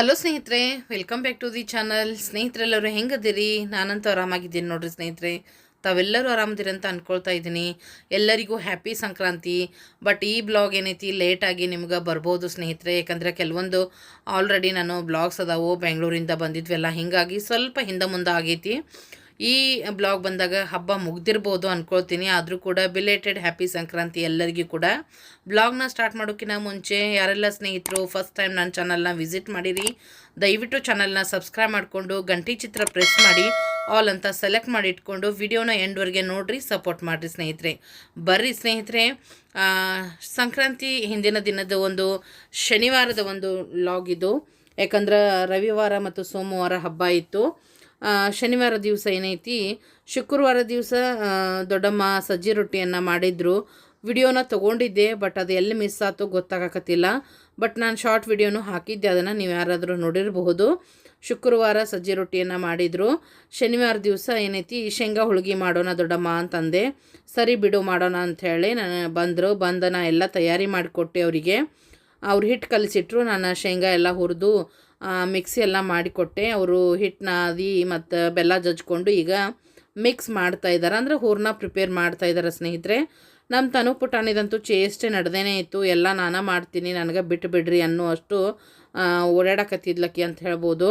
Hello ಸ್ನೇಹಿತರೆ welcome back to the channel ಸ್ನೇಹಿತರೆಲ್ಲರೂ ಹೆಂಗದಿರಿ ನಾನಂತೂ ಆರಾಮಾಗಿದ್ದೀನಿ ನೋಡ್ರಿ ಸ್ನೇಹಿತರೆ. ತಾವೆಲ್ಲರೂ ಆರಾಮದಿರಿ ಅಂತ ಅಂದ್ಕೊಳ್ತಾ ಇದ್ದೀನಿ. ಎಲ್ಲರಿಗೂ ಹ್ಯಾಪಿ ಸಂಕ್ರಾಂತಿ. ಬಟ್ ಈ ಬ್ಲಾಗ್ ಏನೈತಿ ಲೇಟಾಗಿ ನಿಮ್ಗೆ ಬರ್ಬೋದು ಸ್ನೇಹಿತರೆ. ಯಾಕಂದರೆ ಕೆಲವೊಂದು ಆಲ್ರೆಡಿ ನಾನು ಬ್ಲಾಗ್ಸ್ ಅದಾವು ಬೆಂಗಳೂರಿಂದ ಬಂದಿದ್ವೆಲ್ಲ. ಹೀಗಾಗಿ ಸ್ವಲ್ಪ ಹಿಂದೆ ಮುಂದೆ ಆಗೈತಿ. ಈ ಬ್ಲಾಗ್ ಬಂದಾಗ ಹಬ್ಬ ಮುಗ್ದಿರ್ಬೋದು ಅಂದ್ಕೊಳ್ತೀನಿ ಆದರೂ ಕೂಡ ಬಿಲೇಟೆಡ್ ಹ್ಯಾಪಿ ಸಂಕ್ರಾಂತಿ ಎಲ್ಲರಿಗೂ ಕೂಡ. ಬ್ಲಾಗ್ನ ಸ್ಟಾರ್ಟ್ ಮಾಡೋಕ್ಕಿಂತ ಮುಂಚೆ ಯಾರೆಲ್ಲ ಸ್ನೇಹಿತರು ಫಸ್ಟ್ ಟೈಮ್ ನನ್ನ ಚಾನಲ್ನ ವಿಸಿಟ್ ಮಾಡಿರಿ, ದಯವಿಟ್ಟು ಚಾನಲ್ನ ಸಬ್ಸ್ಕ್ರೈಬ್ ಮಾಡಿಕೊಂಡು ಗಂಟಿ ಚಿತ್ರ ಪ್ರೆಸ್ ಮಾಡಿ ಆಲ್ ಅಂತ ಸೆಲೆಕ್ಟ್ ಮಾಡಿ ಇಟ್ಕೊಂಡು, ವಿಡಿಯೋನ ಎಂಡ್ವರೆಗೆ ನೋಡಿರಿ ಸಪೋರ್ಟ್ ಮಾಡಿರಿ ಸ್ನೇಹಿತರೆ. ಬರ್ರಿ ಸ್ನೇಹಿತರೆ ಸಂಕ್ರಾಂತಿ ಹಿಂದಿನ ದಿನದ ಒಂದು ಶನಿವಾರದ ಒಂದು ಲಾಗ್ ಇದು. ಯಾಕಂದ್ರೆ ರವಿವಾರ ಮತ್ತು ಸೋಮವಾರ ಹಬ್ಬ ಇತ್ತು. ಶನಿವಾರ ದಿವಸ ಏನೈತಿ? ಶುಕ್ರವಾರ ದಿವಸ ದೊಡ್ಡಮ್ಮ ಸಜ್ಜಿ ರೊಟ್ಟಿಯನ್ನು ಮಾಡಿದ್ರು. ವಿಡಿಯೋನ ತೊಗೊಂಡಿದ್ದೆ, ಬಟ್ ಅದು ಎಲ್ಲಿ ಮಿಸ್ ಆಯ್ತು ಗೊತ್ತಾಗಕತ್ತಿಲ್ಲ. ಬಟ್ ನಾನು ಶಾರ್ಟ್ ವಿಡಿಯೋನು ಹಾಕಿದ್ದೆ, ಅದನ್ನು ನೀವು ಯಾರಾದರೂ ನೋಡಿರಬಹುದು. ಶುಕ್ರವಾರ ಸಜ್ಜಿ ರೊಟ್ಟಿಯನ್ನು ಮಾಡಿದರು. ಶನಿವಾರ ದಿವಸ ಏನೈತಿ? ಶೇಂಗಾ ಹೋಳ್ಗೆ ಮಾಡೋಣ ದೊಡ್ಡಮ್ಮ ಅಂತಂದೆ. ಸರಿ ಬಿಡು ಮಾಡೋಣ ಅಂಥೇಳಿ ನಾನು ಬಂದರು. ಬಂದನ ಎಲ್ಲ ತಯಾರಿ ಮಾಡಿಕೊಟ್ಟೆ ಅವರಿಗೆ. ಅವ್ರು ಹಿಟ್ಟು ಕಲಿಸಿಟ್ರು, ನಾನು ಶೇಂಗಾ ಎಲ್ಲ ಹುರಿದು ಮಿಕ್ಸಿ ಎಲ್ಲ ಮಾಡಿಕೊಟ್ಟೆ. ಅವರು ಹಿಟ್ಟನ್ನ ಅದಿ ಮತ್ತು ಬೆಲ್ಲ ಜಜ್ಕೊಂಡು ಈಗ ಮಿಕ್ಸ್ ಮಾಡ್ತಾ ಇದ್ದಾರೆ ಅಂದರೆ ಹೂರಣ ಪ್ರಿಪೇರ್ ಮಾಡ್ತಾ ಇದ್ದಾರೆ ಸ್ನೇಹಿತರೆ. ನಮ್ಮ ತನು ಪುಟಾಣಿದಂತೂ ಚೇಷ್ಟೆ ನಡೆದೇನೆ ಇತ್ತು. ಎಲ್ಲ ನಾನೇ ಮಾಡ್ತೀನಿ, ನನಗೆ ಬಿಟ್ಟು ಬಿಡ್ರಿ ಅನ್ನುವಷ್ಟು ಓಡಾಡಕತ್ತಿದ್ಲಕ್ಕಿ ಅಂತ ಹೇಳ್ಬೋದು.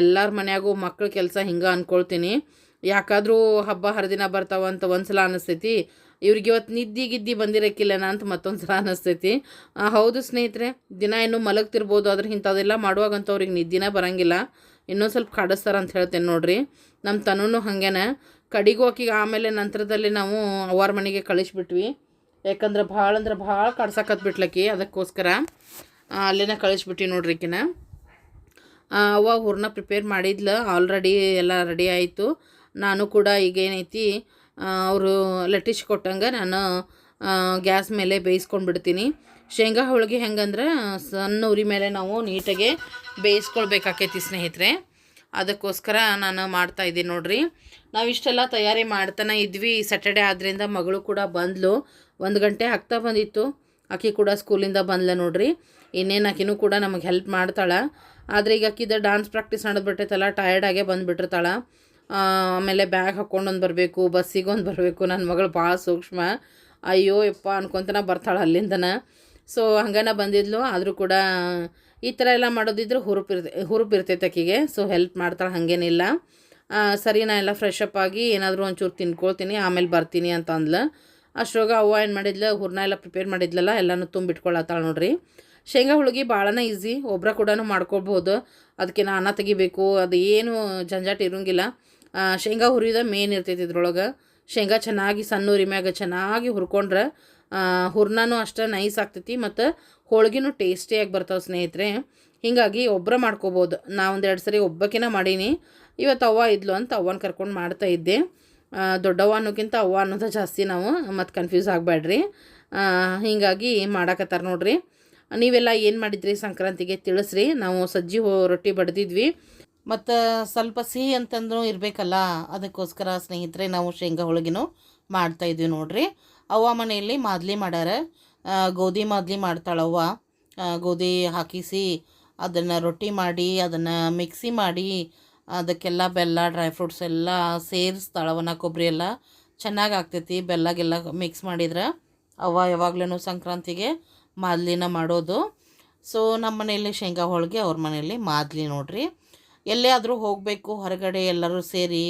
ಎಲ್ಲರ ಮನೆಯಾಗೂ ಮಕ್ಳ ಕೆಲಸ ಹಿಂಗೆ ಅಂದ್ಕೊಳ್ತೀನಿ ಯಾಕಾದರೂ ಹಬ್ಬ ಹರಿದಿನ ಬರ್ತಾವಂತ ಒಂದು ಸಲ ಅನಿಸ್ತೈತಿ. ಇವ್ರಿಗೆ ಇವತ್ತು ನಿದ್ದಿ ಗಿದ್ದಿ ಬಂದಿರೋಕ್ಕಿಲ್ಲನ ಅಂತ ಮತ್ತೊಂದು ಸಲ ಅನ್ನಿಸ್ತೈತಿ ಹೌದು ಸ್ನೇಹಿತರೆ, ದಿನ ಇನ್ನೂ ಮಲಗ್ತಿರ್ಬೋದು, ಆದ್ರೆ ಇಂಥದೆಲ್ಲ ಮಾಡುವಾಗಂತೂ ಅವ್ರಿಗೆ ನಿದ್ದಿನೇ ಬರೋಂಗಿಲ್ಲ. ಇನ್ನೊಂದು ಸ್ವಲ್ಪ ಕಾಡಿಸ್ತಾರ ಅಂತ ಹೇಳ್ತೇನೆ ನೋಡ್ರಿ. ನಮ್ಮ ತನೂ ಹಾಗೇನೆ. ಕಡಿಗೂ ಆಕಿಗೆ ಆಮೇಲೆ ನಂತರದಲ್ಲಿ ನಾವು ಅವ್ವಾರ ಮನೆಗೆ ಕಳಿಸ್ಬಿಟ್ವಿ. ಯಾಕಂದ್ರೆ ಭಾಳ ಅಂದ್ರೆ ಭಾಳ ಕಾಡ್ಸಕತ್ ಬಿಟ್ಲಕ್ಕಿ ಅದಕ್ಕೋಸ್ಕರ. ಅಲ್ಲಿನ ಕಳಿಸ್ಬಿಟ್ವಿ ನೋಡ್ರಿ ಈಕಿನ. ಅವ್ವ ಹುರ್ನ ಪ್ರಿಪೇರ್ ಮಾಡಿದ್ಲು. ಆಲ್ರೆಡಿ ಎಲ್ಲ ರೆಡಿ ಆಯಿತು. ನಾನು ಕೂಡ ಈಗ ಏನೈತಿ ಅವರು ಲಟ್ಟಿಸಿ ಕೊಟ್ಟಂಗೆ ನಾನು ಗ್ಯಾಸ್ ಮೇಲೆ ಬೇಯಿಸ್ಕೊಂಡು ಬಿಡ್ತೀನಿ ಶೇಂಗಾ ಹೋಳಿಗೆ ಹೆಂಗಂದ್ರೆ ಸಣ್ಣ ಉರಿ ಮೇಲೆ ನಾವು ನೀಟಾಗೆ ಬೇಯಿಸ್ಕೊಳ್ಬೇಕಾಕೈತಿ ಸ್ನೇಹಿತರೆ. ಅದಕ್ಕೋಸ್ಕರ ನಾನು ಮಾಡ್ತಾ ಇದ್ದೀನಿ ನೋಡ್ರಿ. ನಾವು ಇಷ್ಟೆಲ್ಲ ತಯಾರಿ ಮಾಡ್ತಾನೆ ಇದ್ವಿ. ಸ್ಯಾಟರ್ಡೆ ಆದ್ದರಿಂದ ಮಗಳು ಕೂಡ ಬಂದ್ಲು. ಒಂದು ಗಂಟೆ ಆಗ್ತಾ ಬಂದಿತ್ತು. ಆಕಿ ಕೂಡ ಸ್ಕೂಲಿಂದ ಬಂದ್ಲ ನೋಡಿರಿ. ಇನ್ನೇನು ಆಕಿನೂ ಕೂಡ ನಮಗೆ ಹೆಲ್ಪ್ ಮಾಡ್ತಾಳೆ. ಆದರೆ ಈಗ ಆಕಿದ ಡಾನ್ಸ್ ಪ್ರಾಕ್ಟೀಸ್ ನಡೆದ್ಬಿಟ್ಟೈತಲ್ಲ ಟಯರ್ಡಾಗೆ ಬಂದುಬಿಟ್ಟಿರ್ತಾಳೆ. ಆಮೇಲೆ ಬ್ಯಾಗ್ ಹಾಕ್ಕೊಂಡೊಂದು ಬರಬೇಕು ಬಸ್ಸಿಗೆ ಒಂದು ಬರಬೇಕು ನನ್ನ ಮಗಳು ಭಾಳ ಸೂಕ್ಷ್ಮ. ಅಯ್ಯೋ, ಯಪ್ಪ ಅನ್ಕೊತನ ಬರ್ತಾಳೆ ಅಲ್ಲಿಂದನ. ಸೊ ಹಂಗನ ಬಂದಿದ್ಲು. ಆದರೂ ಕೂಡ ಈ ಥರ ಎಲ್ಲ ಮಾಡೋದಿದ್ರೆ ಹುರುಪು ಇರ್ತೆ, ಹುರುಪು ಇರ್ತೈತೆ ಸೊ ಹೆಲ್ಪ್ ಮಾಡ್ತಾಳೆ ಹಾಗೇನಿಲ್ಲ. ಸರಿ, ನಾ ಎಲ್ಲ ಫ್ರೆಶ್ ಅಪ್ ಆಗಿ ಏನಾದರೂ ಒಂಚೂರು ತಿನ್ಕೊಳ್ತೀನಿ, ಆಮೇಲೆ ಬರ್ತೀನಿ ಅಂತ ಅಂದ್ಲು ಅಷ್ಟರಾಗ ಅವ್ವ ಏನು ಮಾಡಿದ್ಲು ಹುರ್ನ ಎಲ್ಲ ಪ್ರಿಪೇರ್ ಮಾಡಿದ್ಲಲ್ಲ, ಎಲ್ಲನೂ ತುಂಬಿಟ್ಕೊಳತ್ತಾಳೆ ನೋಡ್ರಿ. ಶೇಂಗಾ ಹೋಳ್ಗೆ ಭಾಳನೇ ಈಸಿ ಒಬ್ರ ಕೂಡ ಮಾಡ್ಕೊಳ್ಬೋದು. ಅದಕ್ಕೆ ಅನ್ನ ತೆಗಿಬೇಕು, ಅದು ಏನು ಜಂಜಾಟ ಇರೋಂಗಿಲ್ಲ. ಶೇಂಗಾ ಹುರಿದ ಮೇನ್ ಇರ್ತೈತಿ ಇದ್ರೊಳಗೆ. ಶೇಂಗಾ ಚೆನ್ನಾಗಿ ಸಣ್ಣ ಉರಿ ಮ್ಯಾಗ ಚೆನ್ನಾಗಿ ಹುರ್ಕೊಂಡ್ರೆ ಹುರ್ನೂ ಅಷ್ಟು ನೈಸ್ ಆಗ್ತೈತಿ ಮತ್ತು ಹೋಳ್ಗಿನೂ ಟೇಸ್ಟಿಯಾಗಿ ಬರ್ತಾವೆ ಸ್ನೇಹಿತರೆ. ಹೀಗಾಗಿ ಒಬ್ಬರ ಮಾಡ್ಕೋಬೋದು. ನಾ ಒಂದು ಎರಡು ಸರಿ ಒಬ್ಬಕ್ಕಿನ ಮಾಡೀನಿ. ಇವತ್ತು ಅವ್ವ ಇದ್ಲು ಅಂತ ಅವ್ವನ ಕರ್ಕೊಂಡು ಮಾಡ್ತಾ ಇದ್ದೆ. ದೊಡ್ಡವ್ವ ಅನ್ನೋಕ್ಕಿಂತ ಅವ್ವ ಅನ್ನೋದು ಜಾಸ್ತಿ ನಾವು ಮತ್ತು ಕನ್ಫ್ಯೂಸ್ ಆಗಬೇಡ್ರಿ ಹೀಗಾಗಿ ಮಾಡಾಕತ್ತಾರ ನೋಡ್ರಿ. ನೀವೆಲ್ಲ ಏನು ಮಾಡಿದ್ರಿ ಸಂಕ್ರಾಂತಿಗೆ ತಿಳಿಸ್ರಿ. ನಾವು ಸಜ್ಜಿ ರೊಟ್ಟಿ ಬಡ್ದಿದ್ವಿ. ಮತ್ತು ಸ್ವಲ್ಪ ಸಿಹಿ ಅಂತಂದ್ರೂ ಇರಬೇಕಲ್ಲ, ಅದಕ್ಕೋಸ್ಕರ ಸ್ನೇಹಿತರೆ ನಾವು ಶೇಂಗಾ ಹೋಳಿಗೆನೂ ಇದ್ದೀವಿ ನೋಡ್ರಿ. ಅವ್ವ ಮನೆಯಲ್ಲಿ ಮಾದ್ಲಿ ಮಾಡ್ಯಾರ ಗೋಧಿ ಮಾದಲಿ ಮಾಡ್ತಾಳವ್ವ ಗೋಧಿ ಹಾಕಿಸಿ ಅದನ್ನು ರೊಟ್ಟಿ ಮಾಡಿ, ಅದನ್ನು ಮಿಕ್ಸಿ ಮಾಡಿ, ಅದಕ್ಕೆಲ್ಲ ಬೆಲ್ಲ, ಡ್ರೈ ಫ್ರೂಟ್ಸ್ ಎಲ್ಲ ಸೇರಿಸ್ತಾಳವನ್ನ ಕೊಬ್ಬರಿ ಎಲ್ಲ. ಚೆನ್ನಾಗಿ ಆಗ್ತೈತಿ, ಬೆಲ್ಲಗೆಲ್ಲ ಮಿಕ್ಸ್ ಮಾಡಿದ್ರೆ ಅವ್ವ ಯಾವಾಗ್ಲೂ ಸಂಕ್ರಾಂತಿಗೆ ಮಾದಲಿನ ಮಾಡೋದು. ಸೊ ನಮ್ಮ ಮನೆಯಲ್ಲಿ ಶೇಂಗಾ ಹೋಳಿಗೆ ಅವ್ರ ಮನೆಯಲ್ಲಿ ಮಾದ್ಲಿ ನೋಡ್ರಿ. ಎಲ್ಲೇ ಆದರೂ ಹೋಗಬೇಕು, ಹೊರಗಡೆ ಎಲ್ಲರೂ ಸೇರಿ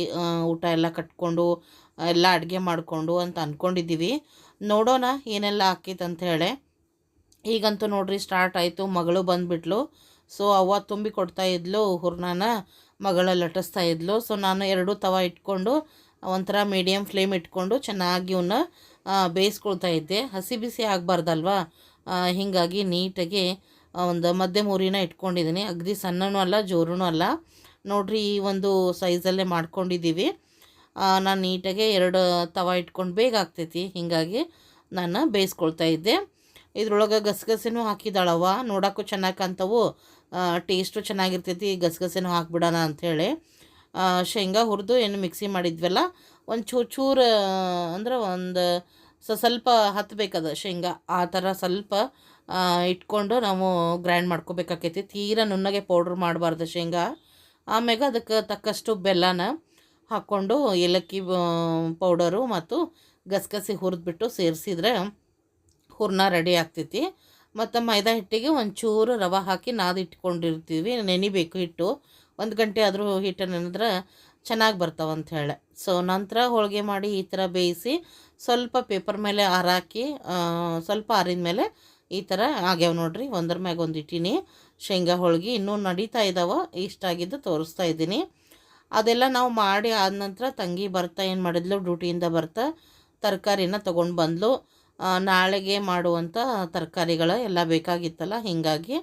ಊಟ ಎಲ್ಲ ಕಟ್ಕೊಂಡು, ಎಲ್ಲ ಅಡುಗೆ ಮಾಡಿಕೊಂಡು ಅಂತ ಅಂದ್ಕೊಂಡಿದ್ದೀವಿ ನೋಡೋಣ ಏನೆಲ್ಲ ಆಕೈತೆ ಅಂತ ಹೇಳಿ. ಈಗಂತೂ ನೋಡ್ರಿ ಸ್ಟಾರ್ಟ್ ಆಯಿತು, ಮಗಳು ಬಂದುಬಿಟ್ಲು. ಸೊ ಅವ್ವ ತುಂಬಿ ಕೊಡ್ತಾ ಇದ್ಲು, ಹುರ್ನಾನ ಮಗಳ ಲಟಿಸ್ತಾ ಇದ್ಲು. ಸೊ ನಾನು ಎರಡು ತವ ಇಟ್ಕೊಂಡು, ಒಂಥರ ಮೀಡಿಯಮ್ ಫ್ಲೇಮ್ ಇಟ್ಕೊಂಡು ಚೆನ್ನಾಗಿ ಇವನ್ನ ಬೇಯಿಸ್ಕೊಳ್ತಾ ಇದ್ದೆ. ಹಸಿ ಬಿಸಿ ಆಗಬಾರ್ದಲ್ವ? ಹೀಗಾಗಿ ನೀಟಾಗಿ ಒಂದು ಮಧ್ಯಮ ಉರಿನ ಇಟ್ಕೊಂಡಿದ್ದೀನಿ ಅಗದಿ ಸಣ್ಣನೂ ಅಲ್ಲ ಜೋರೂ ಅಲ್ಲ. ನೋಡ್ರಿ, ಈ ಒಂದು ಸೈಜಲ್ಲೇ ಮಾಡ್ಕೊಂಡಿದ್ದೀವಿ ನಾನು ನೀಟಾಗೆ ಎರಡು ತವ ಇಟ್ಕೊಂಡು ಬೇಗ ಆಗ್ತೈತಿ. ಹೀಗಾಗಿ ನಾನು ಬೇಯಿಸ್ಕೊಳ್ತಾ ಇದ್ದೆ. ಇದ್ರೊಳಗೆ ಗಸಗಸೆನೂ ಹಾಕಿದಾಳವ ನೋಡೋಕ್ಕೂ ಚೆನ್ನಾಗಿ ಕಾಣ್ತವು. ಟೇಸ್ಟು ಚೆನ್ನಾಗಿರ್ತೈತಿ. ಗಸಗಸೆನೂ ಹಾಕ್ಬಿಡೋಣ ಅಂಥೇಳಿ ಶೇಂಗಾ ಹುರಿದು ಏನು ಮಿಕ್ಸಿ ಮಾಡಿದ್ವಲ್ಲ, ಒಂದು ಚೂರು ಚೂರು ಅಂದ್ರೆ ಒಂದು ಸ ಸ್ವಲ್ಪ ಹತ್ತಬೇಕದು ಶೇಂಗಾ. ಆ ಥರ ಸ್ವಲ್ಪ ಇಟ್ಕೊಂಡು ನಾವು ಗ್ರೈಂಡ್ ಮಾಡ್ಕೋಬೇಕಾಕೈತಿ. ತೀರಾ ನುಣ್ಣಗೆ ಪೌಡ್ರ್ ಮಾಡಬಾರ್ದು ಶೇಂಗಾ. ಆಮ್ಯಾಗ ಅದಕ್ಕೆ ತಕ್ಕಷ್ಟು ಬೆಲ್ಲನ ಹಾಕ್ಕೊಂಡು ಏಲಕ್ಕಿ ಪೌಡರು ಮತ್ತು ಗಸಗಸೆ ಹುರಿದ್ಬಿಟ್ಟು ಸೇರಿಸಿದ್ರೆ ಹೂರ್ಣ ರೆಡಿ ಆಗ್ತೈತಿ. ಮತ್ತು ಮೈದಾ ಹಿಟ್ಟಿಗೆ ಒಂಚೂರು ರವೆ ಹಾಕಿ ನಾದಿಟ್ಕೊಂಡಿರ್ತೀವಿ ನೆನಿಬೇಕು ಹಿಟ್ಟು. ಒಂದು ಗಂಟೆ ಆದರೂ ಹಿಟ್ಟು ನೆನೆದ್ರೆ ಚೆನ್ನಾಗಿ ಬರ್ತಾವೆ ಅಂತ ಹೇಳಿ. ಸೊ ನಂತರ ಹೋಳಿಗೆ ಮಾಡಿ ಈ ಥರ ಬೇಯಿಸಿ ಸ್ವಲ್ಪ ಪೇಪರ್ ಮೇಲೆ ಆರಾಕಿ ಸ್ವಲ್ಪ ಆರಿದ ಮೇಲೆ ಈ ಥರ ಆಗ್ಯಾವ ನೋಡ್ರಿ. ಒಂದ್ರ ಮ್ಯಾಗ ಒಂದು ಇಟ್ಟೀನಿ. ಶೇಂಗಾ, ಹೋಳ್ಗೆ ಇನ್ನೂ ನಡೀತಾ ಇದ್ದಾವೆ ಇಷ್ಟಾಗಿದ್ದು ತೋರಿಸ್ತಾ ಇದ್ದೀನಿ. ಅದೆಲ್ಲ ನಾವು ಮಾಡಿ ಆದ ನಂತರ ತಂಗಿ ಬರ್ತಾ ಏನು ಮಾಡಿದ್ಲು? ಡ್ಯೂಟಿಯಿಂದ ಬರ್ತಾ ತರಕಾರಿನ ತೊಗೊಂಡು ಬಂದ್ಲು. ನಾಳೆಗೆ ಮಾಡುವಂಥ ತರಕಾರಿಗಳ ಎಲ್ಲ ಬೇಕಾಗಿತ್ತಲ್ಲ, ಹೀಗಾಗಿ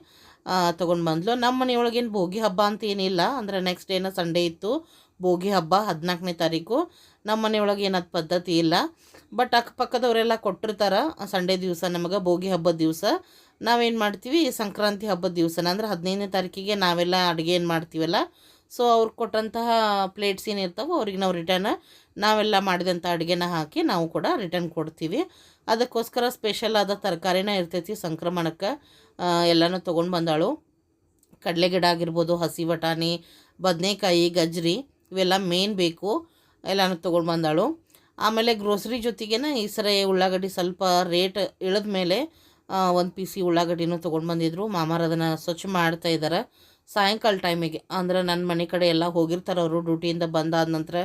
ತೊಗೊಂಡು ಬಂದ್ಲು. ನಮ್ಮ ಮನೆಯೊಳಗೇನು ಭೋಗಿ ಹಬ್ಬ ಅಂತ ಏನಿಲ್ಲ. ಅಂದರೆ ನೆಕ್ಸ್ಟ್ ಡೇನ ಸಂಡೇ ಇತ್ತು. ಭೋಗಿ ಹಬ್ಬ ಹದಿನಾಲ್ಕನೇ ತಾರೀಕು. ನಮ್ಮ ಮನೆಯೊಳಗೆ ಏನದು ಪದ್ಧತಿ ಇಲ್ಲ. ಬಟ್ ಅಕ್ಕಪಕ್ಕದವರೆಲ್ಲ ಕೊಟ್ಟಿರ್ತಾರೆ ಸಂಡೇ ದಿವಸ ನಮಗೆ ಭೋಗಿ ಹಬ್ಬದ ದಿವಸ. ನಾವೇನು ಮಾಡ್ತೀವಿ ಸಂಕ್ರಾಂತಿ ಹಬ್ಬದ ದಿವಸನ ಅಂದ್ರೆ ಹದಿನೈದನೇ ತಾರೀಕಿಗೆ ನಾವೆಲ್ಲ ಅಡುಗೆ ಏನು ಮಾಡ್ತೀವಲ್ಲ ಸೊ ಅವ್ರು ಕೊಟ್ಟಂತಹ ಪ್ಲೇಟ್ಸ್ ಏನಿರ್ತಾವೋ ಅವ್ರಿಗೆ ನಾವು ರಿಟರ್ನ್ ನಾವೆಲ್ಲ ಮಾಡಿದಂಥ ಅಡುಗೆನ ಹಾಕಿ ನಾವು ಕೂಡ ರಿಟರ್ನ್ ಕೊಡ್ತೀವಿ. ಅದಕ್ಕೋಸ್ಕರ ಸ್ಪೆಷಲ್ ಆದ ತರಕಾರಿನ ಇರ್ತೈತಿ ಸಂಕ್ರಮಣಕ್ಕೆ ಎಲ್ಲನೂ ತೊಗೊಂಡು ಬಂದಾಳು. ಕಡಲೆ ಗಿಡ ಆಗಿರ್ಬೋದು, ಹಸಿ ಬಟಾಣಿ, ಬದನೆಕಾಯಿ, ಗಜ್ರಿ ಇವೆಲ್ಲ ಮೇನ್ ಬೇಕು, ಎಲ್ಲನೂ ತೊಗೊಂಡು ಬಂದಾಳು. ಆಮೇಲೆ ಗ್ರೋಸರಿ ಜೊತೆಗೆ ಈ ಸರಿ ಉಳ್ಳಾಗಡ್ಡಿ ಸ್ವಲ್ಪ ರೇಟ್ ಇಳಿದ ಮೇಲೆ ಒಂದು ಪಿ ಸಿ ಉಳ್ಳಾಗಡ್ಡಿನೂ ತೊಗೊಂಡು ಬಂದಿದ್ರು. ಮಾಮಾರು ಅದನ್ನು ಸ್ವಚ್ಛ ಮಾಡ್ತಾ ಇದ್ದಾರೆ ಸಾಯಂಕಾಲ ಟೈಮಿಗೆ ಅಂದ್ರೆ ನನ್ನ ಮನೆ ಕಡೆ ಎಲ್ಲ ಹೋಗಿರ್ತಾರೆ ಅವರು ಡ್ಯೂಟಿಯಿಂದ ಬಂದಾದ ನಂತರ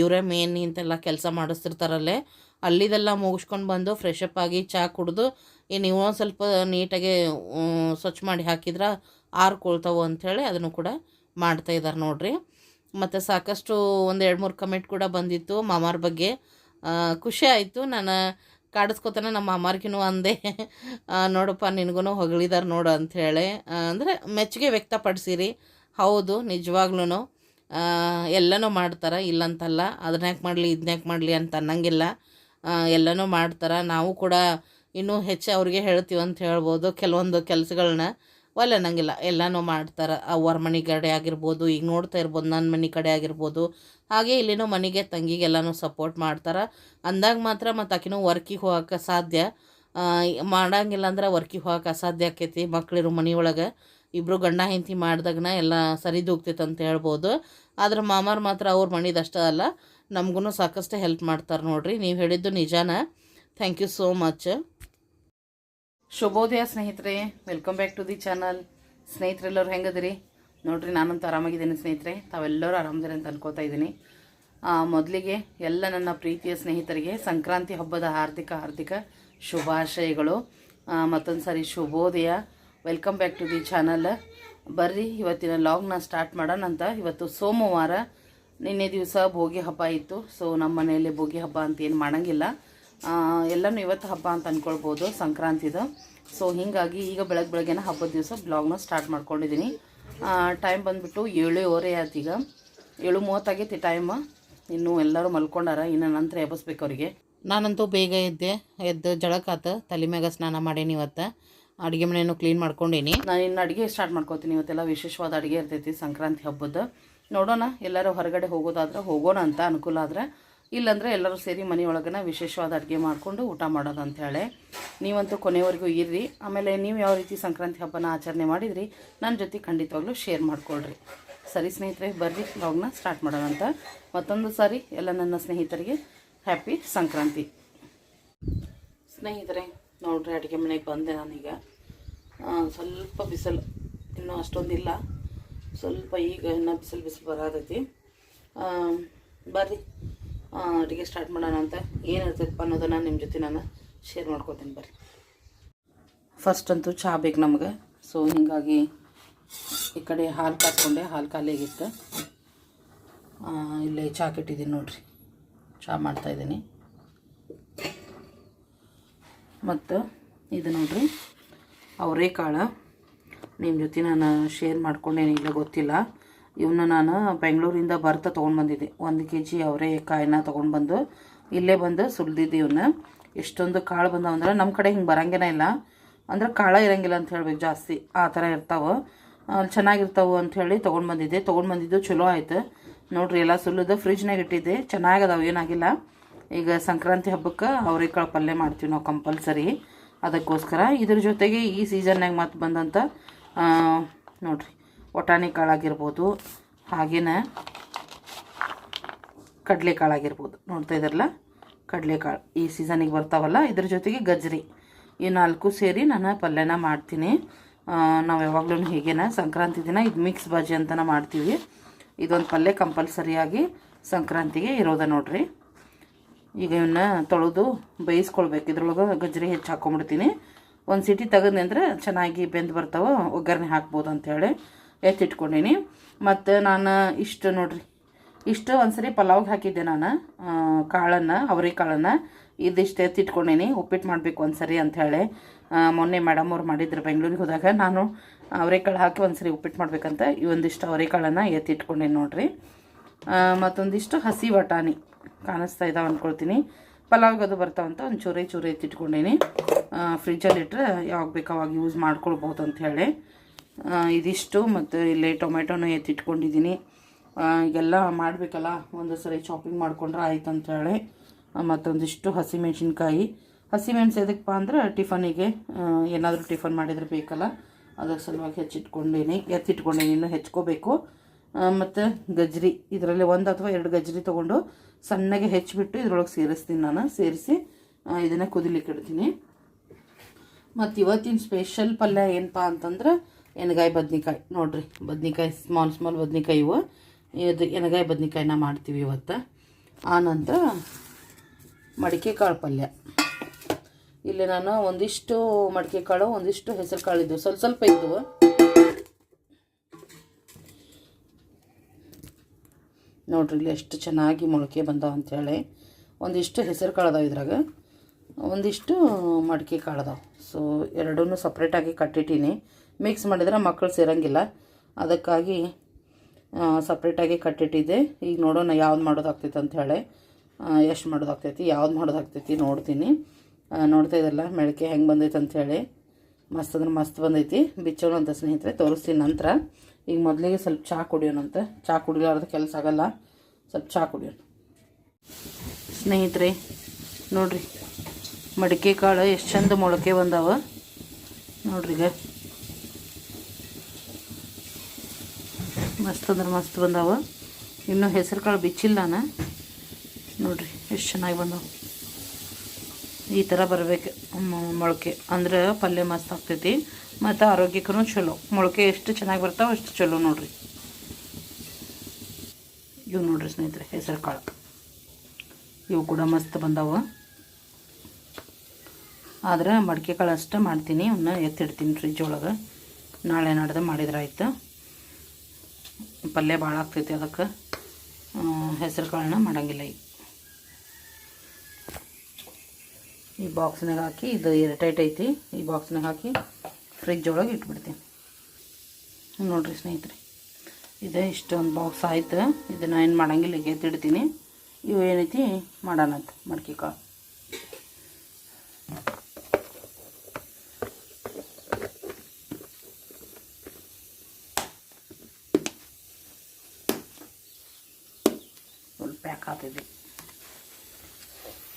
ಇವರೇ ಮೇನ್ ಇಂತೆಲ್ಲ ಕೆಲಸ ಮಾಡಿಸ್ತಿರ್ತಾರಲ್ಲೇ. ಅಲ್ಲಿದೆಲ್ಲ ಮುಗಿಸ್ಕೊಂಡು ಬಂದು ಫ್ರೆಶ್ ಅಪ್ ಆಗಿ ಚಹಾ ಕುಡಿದು ನೀವು ಒಂದು ಸ್ವಲ್ಪ ನೀಟಾಗಿ ಸ್ವಚ್ಛ ಮಾಡಿ ಹಾಕಿದ್ರೆ ಆರ್ಕೊಳ್ತಾವೆ ಅಂಥೇಳಿ ಅದನ್ನು ಕೂಡ ಮಾಡ್ತಾಯಿದ್ದಾರೆ ನೋಡ್ರಿ. ಮತ್ತು ಸಾಕಷ್ಟು ಒಂದು ಎರಡು ಮೂರು ಕಮೆಂಟ್ ಕೂಡ ಬಂದಿತ್ತು ಮಾಮಾರ ಬಗ್ಗೆ. ಖುಷಿ ಆಯಿತು. ನಾನು ಕಾಡಿಸ್ಕೊತಾನೆ ನಮ್ಮ ಮಾಮಾರ್ಗಿನೂ ಅಂದೆ. ನೋಡಪ್ಪ ನಿನಗೂ ಹೊಗಳಿದಾರೆ ನೋಡು ಅಂಥೇಳಿ ಅಂದರೆ ಮೆಚ್ಚುಗೆ ವ್ಯಕ್ತಪಡಿಸಿರಿ. ಹೌದು ನಿಜವಾಗ್ಲೂ ಎಲ್ಲನೂ ಮಾಡ್ತಾರೆ, ಇಲ್ಲಂತಲ್ಲ. ಅದನ್ಯಾಕೆ ಮಾಡಲಿ ಇದನ್ಯಾಕೆ ಮಾಡಲಿ ಅಂತ ಅನ್ನಂಗಿಲ್ಲ. ಎಲ್ಲನೂ ಮಾಡ್ತಾರೆ. ನಾವು ಕೂಡ ಇನ್ನೂ ಹೆಚ್ಚು ಅವ್ರಿಗೆ ಹೇಳ್ತೀವಿ ಅಂತ ಹೇಳ್ಬೋದು. ಕೆಲವೊಂದು ಕೆಲಸಗಳನ್ನ ಒಲ್ಲೆ ಅನ್ನಂಗಿಲ್ಲ. ಎಲ್ಲನೂ ಮಾಡ್ತಾರೆ. ಅವ್ರ ಮನೆ ಕಡೆ ಆಗಿರ್ಬೋದು, ಈಗ ನೋಡ್ತಾ ಇರ್ಬೋದು ನನ್ನ ಮನೆ ಕಡೆ ಆಗಿರ್ಬೋದು. ಹಾಗೆ ಇಲ್ಲಿನೂ ಮನೆಗೆ ತಂಗಿಗೆಲ್ಲನೂ ಸಪೋರ್ಟ್ ಮಾಡ್ತಾರೆ. ಅಂದಾಗ ಮಾತ್ರ ಮತ್ತು ಆಕಿನೂ ವರ್ಕಿಗೆ ಹೋಗಕ್ಕೆ ಸಾಧ್ಯ. ಮಾಡಂಗಿಲ್ಲ ಅಂದ್ರೆ ವರ್ಕಿಗೆ ಹೋಗಕ್ಕೆ ಅಸಾಧ್ಯ ಆಕೈತಿ ಮಕ್ಳಿರೋ ಮನೆಯೊಳಗೆ. ಇಬ್ಬರು ಗಂಡ ಹೆಂಡತಿ ಮಾಡಿದಾಗನ ಎಲ್ಲ ಸರಿದೂಗ್ತೈತೆ ಅಂತ ಹೇಳ್ಬೋದು. ಆದ್ರೆ ಮಾಮಾರು ಮಾತ್ರ ಅವ್ರ ಮಣಿದಷ್ಟೇ ಅಲ್ಲ ನಮಗೂ ಸಾಕಷ್ಟು ಹೆಲ್ಪ್ ಮಾಡ್ತಾರೆ ನೋಡಿರಿ. ನೀವು ಹೇಳಿದ್ದು ನಿಜಾನ. ಥ್ಯಾಂಕ್ ಯು ಸೋ ಮಚ್ ಶುಭೋದಯ ಸ್ನೇಹಿತರೆ. Welcome back to the channel ಸ್ನೇಹಿತರೆಲ್ಲರೂ ಹೆಂಗದಿರಿ? ನೋಡ್ರಿ, ನಾನಂತೂ ಆರಾಮಾಗಿದ್ದೀನಿ ಸ್ನೇಹಿತರೆ. ತಾವೆಲ್ಲರೂ ಆರಾಮದಿರಿ ಅಂತ ಅನ್ಕೋತಾ ಇದ್ದೀನಿ. ಮೊದಲಿಗೆ ಎಲ್ಲ ನನ್ನ ಪ್ರೀತಿಯ ಸ್ನೇಹಿತರಿಗೆ ಸಂಕ್ರಾಂತಿ ಹಬ್ಬದ ಹಾರ್ದಿಕ ಹಾರ್ದಿಕ ಶುಭಾಶಯಗಳು. ಮತ್ತೊಂದು ಸಾರಿ ಶುಭೋದಯ welcome back to the channel ಬರ್ರಿ, ಇವತ್ತಿನ ಲಾಗ್ನ ಸ್ಟಾರ್ಟ್ ಮಾಡೋಣ ಅಂತ. ಇವತ್ತು ಸೋಮವಾರ ನಿನ್ನೆ ದಿವಸ ಭೋಗಿ ಹಬ್ಬ ಇತ್ತು. ಸೊ ನಮ್ಮ ಮನೆಯಲ್ಲಿ ಭೋಗಿ ಹಬ್ಬ ಅಂತ ಏನು ಮಾಡಂಗಿಲ್ಲ. ಎಲ್ಲನೂ ಇವತ್ತು ಹಬ್ಬ ಅಂತ ಅಂದ್ಕೊಳ್ಬೋದು ಸಂಕ್ರಾಂತಿದು. ಸೊ ಹೀಗಾಗಿ ಈಗ ಬೆಳಗ್ಗೆ ಬೆಳಗ್ಗೆನ ಹಬ್ಬದ ದಿವಸ ಬ್ಲಾಗ್ನ ಸ್ಟಾರ್ಟ್ ಮಾಡ್ಕೊಂಡಿದ್ದೀನಿ ಟೈಮ್ ಬಂದುಬಿಟ್ಟು ಏಳುವರೆ ಆಯ್ತು ಈಗ. ಏಳು ಮೂವತ್ತಾಗೈತಿ ಟೈಮ್ ಇನ್ನು ಎಲ್ಲರೂ ಮಲ್ಕೊಂಡಾರ, ಇನ್ನು ನಂತರ ಎಬ್ಬಿಸ್ಬೇಕು ಅವರಿಗೆ. ನಾನಂತೂ ಬೇಗ ಎದ್ದೆ, ಎದ್ದು ಜಳಕಾತ, ತಲೆ ಮ್ಯಾಗ ಸ್ನಾನ ಮಾಡೀನಿ ಇವತ್ತು. ಅಡುಗೆ ಮನೆಯನ್ನು ಕ್ಲೀನ್ ಮಾಡ್ಕೊಂಡೀನಿ. ನಾನು ಇನ್ನು ಅಡುಗೆ ಸ್ಟಾರ್ಟ್ ಮಾಡ್ಕೊತೀನಿ, ಇವತ್ತೆಲ್ಲ ವಿಶೇಷವಾದ ಅಡುಗೆ ಇರ್ತೈತಿ ಸಂಕ್ರಾಂತಿ ಹಬ್ಬದ. ನೋಡೋಣ, ಎಲ್ಲರೂ ಹೊರಗಡೆ ಹೋಗೋದಾದ್ರೆ ಹೋಗೋಣ ಅಂತ ಅನುಕೂಲ ಆದರೆ. ಇಲ್ಲಾಂದರೆ ಎಲ್ಲರೂ ಸೇರಿ ಮನೆಯೊಳಗನ ವಿಶೇಷವಾದ ಅಡುಗೆ ಮಾಡಿಕೊಂಡು ಊಟ ಮಾಡೋದು ಅಂತ ಹೇಳಿ ನೀವಂತೂ ಕೊನೆವರೆಗೂ ಇರ್ರಿ. ಆಮೇಲೆ ನೀವು ಯಾವ ರೀತಿ ಸಂಕ್ರಾಂತಿ ಹಬ್ಬನ ಆಚರಣೆ ಮಾಡಿದ್ರಿ ನನ್ನ ಜೊತೆ ಖಂಡಿತವಾಗ್ಲೂ ಶೇರ್ ಮಾಡ್ಕೊಳ್ರಿ. ಸರಿ ಸ್ನೇಹಿತರೆ, ಬರ್ರಿ ಬ್ಲಾಗ್ನ ಸ್ಟಾರ್ಟ್ ಮಾಡೋಣ ಅಂತ. ಮತ್ತೊಂದು ಸಾರಿ ಎಲ್ಲ ನನ್ನ ಸ್ನೇಹಿತರಿಗೆ ಹ್ಯಾಪಿ ಸಂಕ್ರಾಂತಿ. ಸ್ನೇಹಿತರೆ, ನೋಡ್ರಿ ಅಡುಗೆ ಮನೆಗೆ ಬಂದೆ ನಾನೀಗ. ಸ್ವಲ್ಪ ಬಿಸಿಲು, ಇನ್ನೂ ಅಷ್ಟೊಂದಿಲ್ಲ. ಸ್ವಲ್ಪ ಈಗ ಇನ್ನೂ ಬಿಸಿಲು ಬಿಸಿಲು ಬರತೈತಿ. ಬರ್ರಿ. ಅಡುಗೆ ಸ್ಟಾರ್ಟ್ ಮಾಡೋಣ ಅಂತ ಏನು ಇರ್ತೈತಪ್ಪ ಅನ್ನೋದನ್ನು ನಿಮ್ಮ ಜೊತೆ ನಾನು ಶೇರ್ ಮಾಡ್ಕೊತೀನಿ ಬರ್ರಿ. ಫಸ್ಟ್ ಅಂತೂ ಚಹಾ ಬೇಕು ನಮ್ಗೆ. ಸೊ ಹೀಗಾಗಿ ಈ ಕಡೆ ಹಾಲು ಕಾಸ್ಕೊಂಡೆ ಹಾಲು ಖಾಲಿಯಾಗಿತ್ತು ಇಲ್ಲೇ ಚಹಾ ಕೆಟ್ಟಿದ್ದೀನಿ ನೋಡ್ರಿ. ಚಹಾ ಮಾಡ್ತಾಯಿದ್ದೀನಿ ಮತ್ತು ಇದು ನೋಡ್ರಿ, ಅವರೇಕಾಳು. ನಿಮ್ಮ ಜೊತೆ ನಾನು ಶೇರ್ ಮಾಡ್ಕೊಂಡೇನಿಲ್ಲ ಗೊತ್ತಿಲ್ಲ. ಇವನ್ನ ನಾನು ಬೆಂಗಳೂರಿಂದ ಬರ್ತಾ ತೊಗೊಂಡು ಬಂದಿದ್ದೆ. ಒಂದು ಕೆ ಜಿ ಅವರೇಕಾಯಿನ ತೊಗೊಂಡು ಬಂದು ಇಲ್ಲೇ ಬಂದು ಸುಲಿದಿದ್ದೆ ಇವನ್ನ ಎಷ್ಟೊಂದು ಕಾಳು ಬಂದವು ಅಂದ್ರೆ ನಮ್ಮ ಕಡೆ ಹಿಂಗೆ ಬರಂಗೇನೇ ಇಲ್ಲ. ಅಂದ್ರೆ ಕಾಳ ಇರಂಗಿಲ್ಲ ಅಂತ ಹೇಳ್ಬೇಕು ಜಾಸ್ತಿ. ಆ ಥರ ಇರ್ತಾವೆ. ಚೆನ್ನಾಗಿರ್ತಾವೆ ಅಂಥೇಳಿ ತೊಗೊಂಡು ಬಂದಿದ್ದೆ. ತೊಗೊಂಡು ಬಂದಿದ್ದು ಚಲೋ ಆಯ್ತು. ನೋಡ್ರಿ ಎಲ್ಲ ಸುಲಿದು ಫ್ರಿಜ್ನಾಗ ಇಟ್ಟಿದ್ದೆ. ಚೆನ್ನಾಗದಾವೆ, ಏನಾಗಿಲ್ಲ. ಈಗ ಸಂಕ್ರಾಂತಿ ಹಬ್ಬಕ್ಕೆ ಅವ್ರೇಕಾಳು ಪಲ್ಯ ಮಾಡ್ತೀವಿ ನಾವು ಕಂಪಲ್ಸರಿ. ಅದಕ್ಕೋಸ್ಕರ ಇದ್ರ ಜೊತೆಗೆ ಈ ಸೀಸನ್ನಾಗ ಮತ್ತೆ ಬಂದಂಥ ನೋಡ್ರಿ. ಒಟಾಣಿ ಕಾಳಾಗಿರ್ಬೋದು ಹಾಗೆಯೇ ಕಡಲೆಕಾಳಾಗಿರ್ಬೋದು ನೋಡ್ತಾ ಇದ್ದಾರಲ್ಲ ಕಡಲೆಕಾಳು ಈ ಸೀಸನಿಗೆ ಬರ್ತಾವಲ್ಲ? ಇದ್ರ ಜೊತೆಗೆ ಗಜ್ರಿ. ಈ ನಾಲ್ಕು ಸೇರಿ ನಾನು ಪಲ್ಯನ ಮಾಡ್ತೀನಿ. ನಾವು ಯಾವಾಗಲೂ ಹೀಗೇನ ಸಂಕ್ರಾಂತಿ ದಿನ ಇದು ಮಿಕ್ಸ್ ಬಾಜಿ ಅಂತನ ಮಾಡ್ತೀವಿ. ಇದೊಂದು ಪಲ್ಯ ಕಂಪಲ್ಸರಿಯಾಗಿ ಸಂಕ್ರಾಂತಿಗೆ ಇರೋದ ನೋಡ್ರಿ. ಈಗ ಇವನ್ನ ತೊಳೆದು ಬೇಯಿಸ್ಕೊಳ್ಬೇಕು. ಇದ್ರೊಳಗೆ ಗಜ್ರಿ ಹೆಚ್ಚು ಹಾಕೊಂಡ್ಬಿಡ್ತೀನಿ ಒಂದು ಸಿಟಿ ತೆಗೆದ್ನಿ ಅಂದ್ರೆ ಚೆನ್ನಾಗಿ ಬೆಂದು ಬರ್ತಾವೆ. ಒಗ್ಗರಣೆ ಹಾಕ್ಬೋದು ಅಂಥೇಳಿ ಎತ್ತಿಟ್ಕೊಂಡೀನಿ. ಮತ್ತು ನಾನು ಇಷ್ಟು ನೋಡ್ರಿ ಇಷ್ಟು ಒಂದ್ಸರಿ ಪಲಾವ್ಗೆ ಹಾಕಿದ್ದೆ ನಾನು ಕಾಳನ್ನು ಅವರೆ ಕಾಳನ್ನು. ಇದಿಷ್ಟು ಎತ್ತಿಟ್ಕೊಂಡೀನಿ ಉಪ್ಪಿಟ್ಟು ಮಾಡಬೇಕು ಒಂದ್ಸರಿ ಅಂಥೇಳಿ ಮೊನ್ನೆ ಮೇಡಮ್ ಅವ್ರು ಮಾಡಿದ್ರು ಬೆಂಗಳೂರಿಗೆ ಹೋದಾಗ. ನಾನು ಅವರೆಕಾಳು ಹಾಕಿ ಒಂದ್ಸರಿ ಉಪ್ಪಿಟ್ಟು ಮಾಡ್ಬೇಕಂತ ಒಂದಿಷ್ಟು ಅವರೆಕಾಳನ್ನು ಎತ್ತಿಟ್ಕೊಂಡೀನಿ ನೋಡ್ರಿ. ಮತ್ತೊಂದಿಷ್ಟು ಹಸಿ ಬಟಾಣಿ ಕಾಣಿಸ್ತಾ ಇದ್ದಾವೆ ಅಂದ್ಕೊಳ್ತೀನಿ ಪಲಾವ್ಗೆ ಅದು ಬರ್ತಾವಂತ ಒಂದು ಚೂರಿ ಚೂರಿ ಎತ್ತಿಟ್ಕೊಂಡೀನಿ. ಫ್ರಿಜ್ಜಲ್ಲಿ ಇಟ್ಟರೆ ಯಾವಾಗ ಬೇಕು ಅವಾಗ ಯೂಸ್ ಮಾಡ್ಕೊಳ್ಬೋದು ಆ, ಇದಿಷ್ಟು ಮತ್ತು ಇಲ್ಲಿ ಟೊಮೆಟೊನೂ ಎತ್ತಿಟ್ಕೊಂಡಿದ್ದೀನಿ. ಈಗೆಲ್ಲ ಮಾಡಬೇಕಲ್ಲ ಒಂದು ಸರಿ ಚಾಪಿಂಗ್ ಮಾಡಿಕೊಂಡ್ರೆ ಆಯ್ತು ಅಂತ ಹೇಳಿ ಆ, ಮತ್ತೊಂದಿಷ್ಟು ಹಸಿಮೆಣ್ಸಿನ್ಕಾಯಿ. ಹಸಿಮೆಣ್ಸು ಎದಕ್ಕಪ್ಪ ಅಂದ್ರೆ ಟಿಫನಿಗೆ ಏನಾದರೂ ಟಿಫನ್ ಮಾಡಿದರೆ ಬೇಕಲ್ಲ ಅದ್ರ ಸಲುವಾಗಿ ಹೆಚ್ಚಿಟ್ಕೊಂಡೀನಿ. ಎತ್ತಿಟ್ಕೊಂಡೀನಿ ಇನ್ನೂ ಹೆಚ್ಕೋಬೇಕು. ಮತ್ತು ಗಜ್ರಿ ಇದರಲ್ಲಿ ಒಂದು ಅಥವಾ ಎರಡು ಗಜ್ರಿ ತೊಗೊಂಡು ಸಣ್ಣಗೆ ಹೆಚ್ಚಿಬಿಟ್ಟು ಇದ್ರೊಳಗೆ ಸೇರಿಸ್ತೀನಿ ನಾನು. ಸೇರಿಸಿ ಇದನ್ನು ಕುದಿಲಿಕ್ಕೆ ಇಡ್ತೀನಿ. ಮತ್ತು ಇವತ್ತಿನ ಸ್ಪೆಷಲ್ ಪಲ್ಯ ಏನಪ್ಪ ಅಂತಂದ್ರೆ ಎಣ್ಗಾಯಿ ಬದ್ನಿಕಾಯಿ, ನೋಡ್ರಿ, ಬದ್ನಿಕಾಯಿ ಸ್ಮಾಲ್ ಸ್ಮಾಲ್ ಬದ್ನಿಕಾಯಿ ಇವು. ಇದು ಎಣ್ಗಾಯಿ ಬದ್ನಿಕಾಯಿನ ಮಾಡ್ತೀವಿ ಇವತ್ತು. ಆನಂತರ ನಂತರ ಮಡಿಕೆ ಕಾಳು ಪಲ್ಯ. ಇಲ್ಲಿ ನಾನು ಒಂದಿಷ್ಟು ಮಡಿಕೆ ಕಾಳು, ಒಂದಿಷ್ಟು ಹೆಸರು ಕಾಳು ಇದ್ದವು ಸ್ವಲ್ಪ ಸ್ವಲ್ಪ ಇದ್ದವು ನೋಡ್ರಿ, ಇಲ್ಲಿ ಎಷ್ಟು ಚೆನ್ನಾಗಿ ಮೊಳಕೆ ಬಂದಾವ ಅಂಥೇಳಿ ಒಂದಿಷ್ಟು ಹೆಸರು ಕಾಳು ಅದಾವೆ ಇದ್ರಾಗ. ಒಂದಿಷ್ಟು ಮಡಿಕೆ ಕಾಳು ಅದಾವ. ಸೊ ಎರಡೂ ಸಪ್ರೇಟಾಗಿ ಕಟ್ಟಿಟ್ಟೀನಿ. ಮಿಕ್ಸ್ ಮಾಡಿದ್ರೆ ಮಕ್ಕಳು ಸೇರಂಗಿಲ್ಲ. ಅದಕ್ಕಾಗಿ ಸಪ್ರೇಟಾಗಿ ಕಟ್ಟಿಟ್ಟಿದ್ದೆ. ಈಗ ನೋಡೋಣ ಯಾವ್ದು ಮಾಡೋದಾಗ್ತೈತೆ ಅಂತ ಹೇಳಿ. ಎಷ್ಟು ಮಾಡೋದಾಗ್ತೈತಿ, ಯಾವ್ದು ಮಾಡೋದಾಗ್ತೈತಿ ನೋಡ್ತೀನಿ. ನೋಡ್ತಾ ಇದ್ದಲ್ಲ ಮೆಳಕೆ ಹೆಂಗೆ ಬಂದೈತೆ ಅಂಥೇಳಿ ಮಸ್ತ್ ಅಂದ್ರೆ ಮಸ್ತ್ ಬಂದೈತಿ. ಬಿಚ್ಚೋಣ ಅಂತ ಸ್ನೇಹಿತರೆ, ತೋರಿಸ್ತೀನಿ ನಂತರ. ಈಗ ಮೊದಲಿಗೆ ಸ್ವಲ್ಪ ಚಹಾ ಕುಡಿಯೋಣಂತೆ. ಚಹಾ ಕುಡಿಲಾರ್ದ ಕೆಲಸ ಆಗಲ್ಲ. ಸ್ವಲ್ಪ ಚಹಾ ಕುಡಿಯೋಣ. ಸ್ನೇಹಿತರೆ, ನೋಡ್ರಿ. ಮಡಿಕೆ ಕಾಳು ಎಷ್ಟು ಚಂದ ಮೊಳಕೆ ಬಂದಾವ. ನೋಡ್ರಿ ಈಗ. ಮಸ್ತ್ ಅಂದ್ರೆ ಮಸ್ತ್ ಬಂದಾವ. ಇನ್ನೂ ಹೆಸರು ಕಾಳು ಬಿಚ್ಚಿಲ್ಲ ನಾನು ನೋಡ್ರಿ, ಎಷ್ಟು ಚೆನ್ನಾಗಿ ಬಂದಾವ. ಈ ಥರ ಬರಬೇಕು ಮೊಳಕೆ. ಅಂದ್ರೆ ಪಲ್ಯ ಮಸ್ತ್ ಆಗ್ತೈತಿ. ಮತ್ತು ಆರೋಗ್ಯಕ್ಕೂ ಚಲೋ. ಮೊಳಕೆ ಎಷ್ಟು ಚೆನ್ನಾಗಿ ಬರ್ತಾವೆ ಅಷ್ಟು ಚಲೋ ನೋಡ್ರಿ. ಇವು ನೋಡ್ರಿ ಸ್ನೇಹಿತರೆ ಹೆಸರು ಕಾಳು ಇವು ಕೂಡ ಮಸ್ತ್ ಬಂದಾವ. ಆದ್ರೆ ಮಡಿಕೆ ಕಾಳು ಅಷ್ಟೇ ಮಾಡ್ತೀನಿ. ಅವನ್ನ ಎತ್ತಿಡ್ತೀನಿ ಫ್ರಿಜ್ ಒಳಗೆ. ನಾಳೆ ನಾಡ್ದು ಮಾಡಿದ್ರೆ ಪಲ್ಯ ಭಾಳ ಆಗ್ತೈತಿ ಅದಕ್ಕೆ ಹೆಸರು ಕಾಳನ್ನ ಮಾಡಂಗಿಲ್ಲ ಈಗ. ಈ ಬಾಕ್ಸ್ನಾಗ ಹಾಕಿ, ಇದು ಏರ್ಟೈಟ್ ಐತಿ, ಈ ಬಾಕ್ಸ್ನಾಗ ಹಾಕಿ ಫ್ರಿಜ್ ಒಳಗೆ ಇಟ್ಬಿಡ್ತೀನಿ. ನೋಡ್ರಿ ಸ್ನೇಹಿತರೆ, ಇದು ಇಷ್ಟೊಂದು ಬಾಕ್ಸ್ ಆಯ್ತು. ಇದನ್ನು ಏನು ಮಾಡಂಗಿಲ್ಲ ಎತ್ತಿಡ್ತೀನಿ. ಇವು ಏನೈತಿ, ಮಾಡೋಣಂತ, ಮಡ್ಕೆ ಕಾಳು.